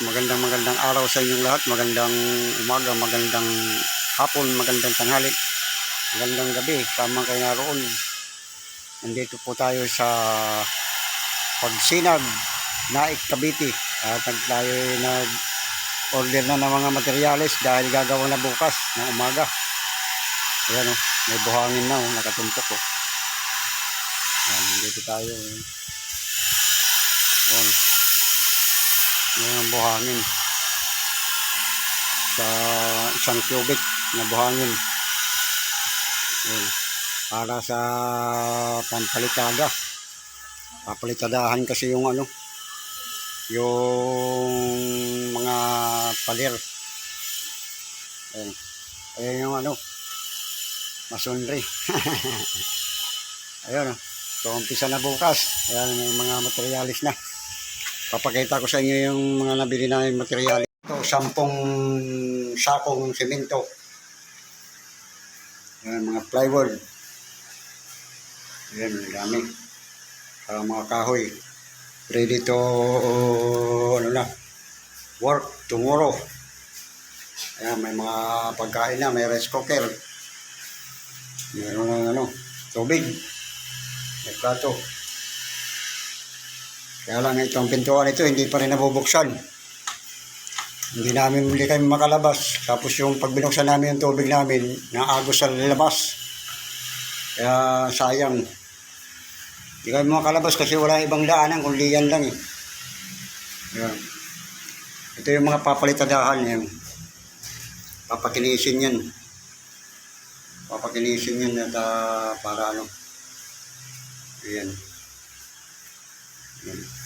magandang magandang araw sa inyong lahat, magandang umaga, magandang hapon, magandang tanghali, magandang gabi, tamang kayo naroon. Nandito po tayo sa Pagsinag, Naik, Cavite. At tayo nag order na ng mga materyales dahil gagawa na bukas ng umaga. Ayan o, may buhangin na o, nakatumpok o. Ayan, nandito tayo. eh. Ayan. Ayan ang buhangin. Sa isang cubic na buhangin. Ayan. Para sa pampalitada. Papalitadahan kasi yung ano, yung mga palir. Ayan. Ayan yung ano, masonry. Ayun, oh. so umpisa na bukas. Ayan, may mga materialis na. Papakita ko sa inyo yung mga nabili namin materialis. Ito, sampung sakong semento. Ayan, mga plywood. Ang dami. Para mga kahoy. Ready to, ano na, work tomorrow. Ayan, may mga pagkain na, may rice cooker. Meron ng ano, tubig. May plato. Kaya lang itong pintuan ito, hindi pa rin nabubuksan. Hindi namin muli kami makalabas. Tapos yung pag binuksan namin yung tubig namin, naagos sa labas. Kaya sayang. Hindi kami makalabas kasi wala ibang daanan, kundi yan lang eh. Ayan. Ito yung mga papalitadahan yan. Papakinisin yan. Papakinisin yan at ah, para ano. Ayan. Ayan.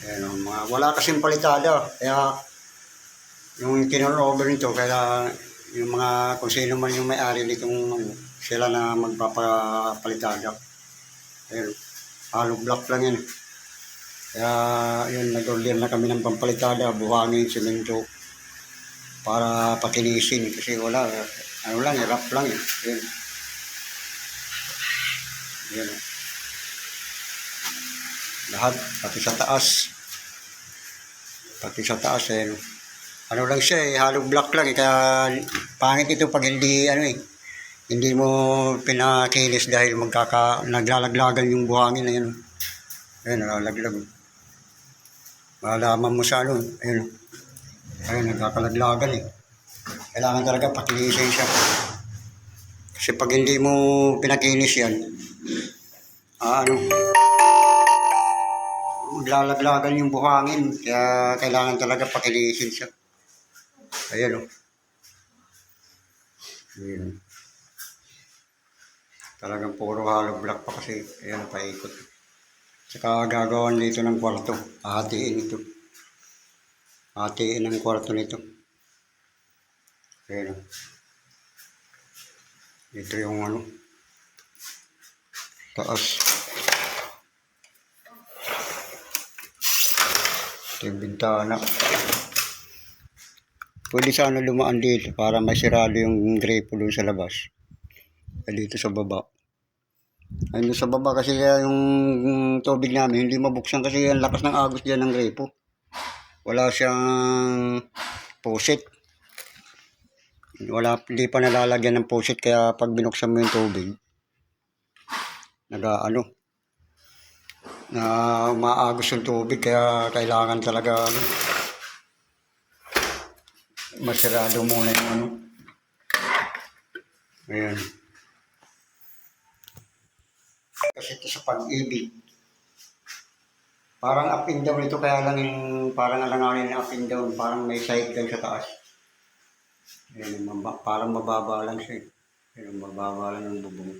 Ayan, ang mga, wala kasing palitada. Kaya yung over nito, kaya yung mga kung sino man yung may-ari nitong ano, sila na magpapalitada. Ayan. Hollow block lang yan. Kaya yun, nag-order na kami ng pampalitada, buhangin, semento para patinisin kasi wala, ano lang, hirap lang eh. Yun. Yun. Lahat, pati sa taas. Pati sa taas, eh. Ano lang siya eh, hollow block lang eh. Kaya pangit ito pag hindi, ano eh, hindi mo pinakinis dahil magkaka, naglalaglagan yung buhangin na yun. Ayun, nalalaglag. Malaman mo sa ano, ayun. Ayun, nagkakalaglagan eh. Kailangan talaga pakinisin siya. Kasi pag hindi mo pinakinis yan, ah, ano, maglalaglagan yung buhangin. Kaya kailangan talaga pakinisin siya. Ayan o. Ayan. Talagang puro hollow block pa kasi. Ayan, paikot. Saka gagawan dito ng kwarto. Hatiin ito. Hatiin ang kwarto nito. Ayan o. Ito yung ano. Taas. Ito yung bintana. Pwede sana lumaan dito para masirado yung gripo doon sa labas. Eh, dito sa baba. Ayun sa baba kasi yung tubig namin hindi mabuksan kasi ang lakas ng agos dyan ng gripo. Wala siyang posit. Wala, hindi pa nalalagyan ng posit kaya pag binuksan mo yung tubig, naga ano, na maagos yung tubig kaya kailangan talaga ano, masirado muna yung ano. Ayan. Kasi ito sa pag-ibig. Parang up and down ito kaya lang yung parang alanganin na up and down. Parang may side lang sa taas. Ayan, parang mababa lang siya. eh. Ayan, mababa lang ang bubong.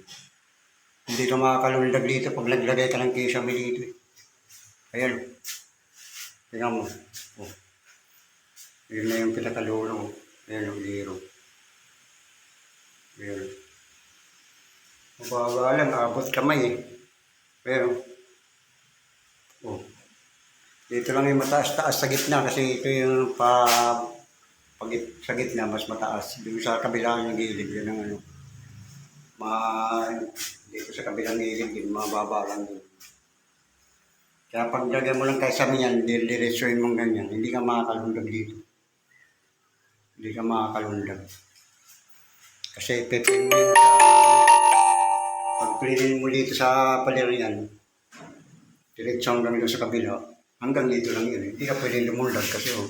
Hindi ka makakalundag dito pag naglagay ka ng kisame dito. eh. Ayan. Tingnan mo. Oh. Yun na yung pinakalulo. Ayan yung liro. Ayan. Mababa lang, abot kamay eh. Pero, oh. Dito lang yung mataas-taas sa gitna kasi ito yung pa pag sa gitna mas mataas. Dito sa kabilang yung gilid, yun ang ano. Ma, dito sa kabilang gilid, yun, mababa lang yun. Kaya pag lagyan mo lang kaysa yan, diretsuin mong ganyan, hindi ka makakalundag dito. Hindi ka makakalundag. Kasi pipin mo sa... Pag pinin mo dito sa palirian, diretso hanggang doon sa kabila, hanggang dito lang yun. Hindi ka pwedeng lumundag kasi oh.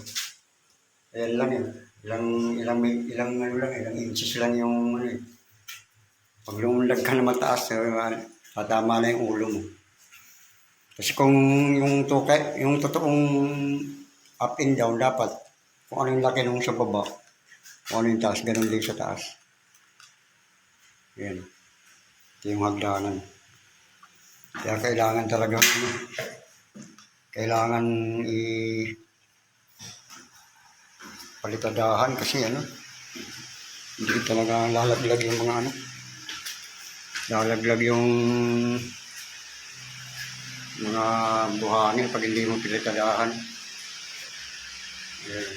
Ayan lang yun. Ilang, ilang, ilang, ano lang, ilang inches lang yung ano eh. Pag lumundag ka na mataas, eh, tatama na yung ulo mo. Kasi kung yung tukay, yung totoong up and down, dapat kung ano yung laki nung sa baba, kung ano yung taas, ganun din sa taas. Yan. Ito yung hagdanan. Kaya kailangan talaga, ano, kailangan i palitadahan kasi ano, hindi talaga lalaglag yung mga ano, lalaglag yung mga buhangin pag hindi mo pinagkadaan. Yan.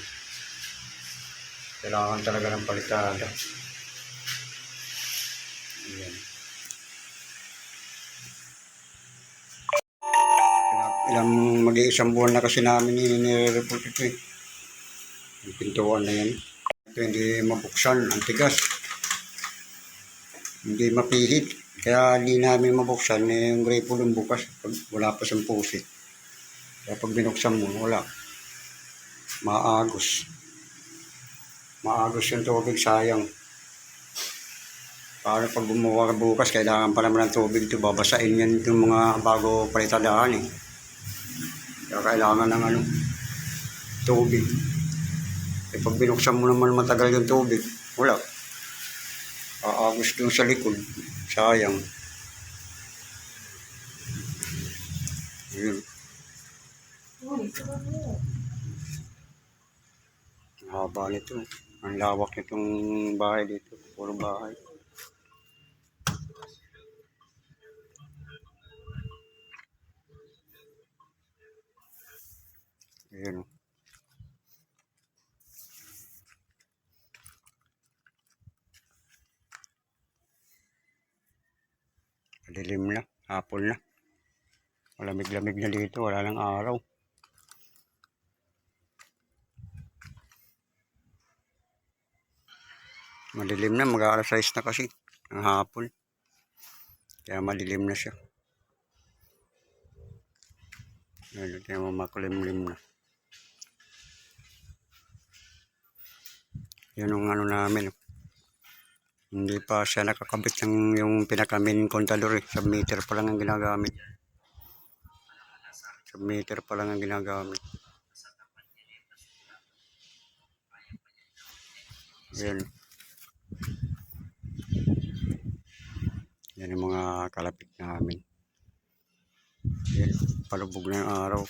Kailangan talaga ng palitada. Yan. Kaya- Ilang mag-iisang buwan na kasi namin nire-report ito eh. Yung pintuan na yan. Ito hindi mabuksan, ang tigas. Hindi mapihit. Kaya hindi namin mabuksan eh, yung ng bukas pag wala pa siyang pusit. Kaya pag binuksan mo, wala. Maagos. Maagos yung tubig, sayang. Para pag gumawa ka bukas, kailangan pa naman ng tubig ito. Babasain yan yung mga bago palitadahan eh. Kaya kailangan ng ano, tubig. Eh pag binuksan mo naman matagal yung tubig, wala. Aagos dun sa likod. Sayang. Yun. Haba nito. Ang lawak nitong bahay dito. Puro bahay. Ayan o. Madilim na. Hapon na. Malamig-lamig na dito. Wala nang araw. Madilim na. Mag-aalas 6 na kasi. Ang hapon. Kaya madilim na siya. Ayan, kaya makulimlim na. Yun ang ano namin. Hindi pa siya nakakabit ng yung pinakamin kontador eh. Submeter pa lang ang ginagamit. Submeter pa lang ang ginagamit. Yan. Yan yung mga kalapit namin. Yan. Palubog na yung araw.